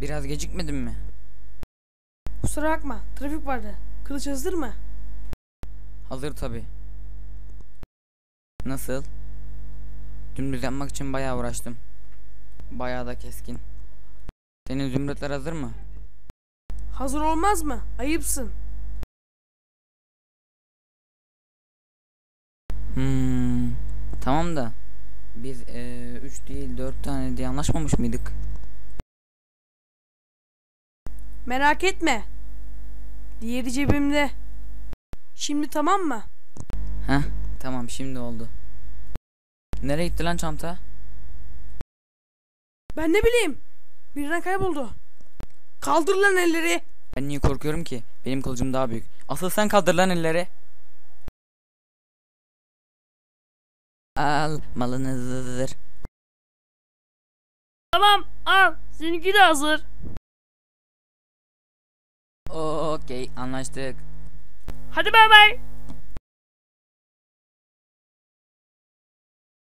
Biraz gecikmedin mi? Kusura bakma. Trafik vardı. Kılıç hazır mı? Hazır tabi. Nasıl? Dümdüz yapmak için bayağı uğraştım. Bayağı da keskin. Senin zümrütler hazır mı? Hazır olmaz mı? Ayıpsın. Hmm. Tamam da biz 3 değil 4 tane diye anlaşmamış mıydık? Merak etme. Diğeri cebimde. Şimdi tamam mı? Heh tamam şimdi oldu. Nereye gitti lan çanta? Ben ne bileyim. Birden kayboldu. Kaldır lan elleri. Ben niye korkuyorum ki? Benim kılıcım daha büyük. Asıl sen kaldır lan elleri. Al malınızdır. Tamam al. Seninki de hazır. Okey anlaştık. Hadi bay bay.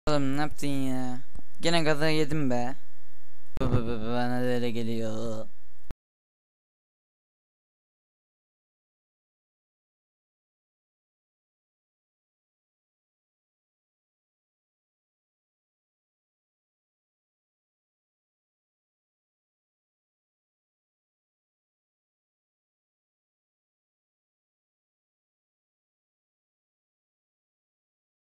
Oğlum ne yaptın ya? Gene gaza yedim be. Bana da öyle geliyor.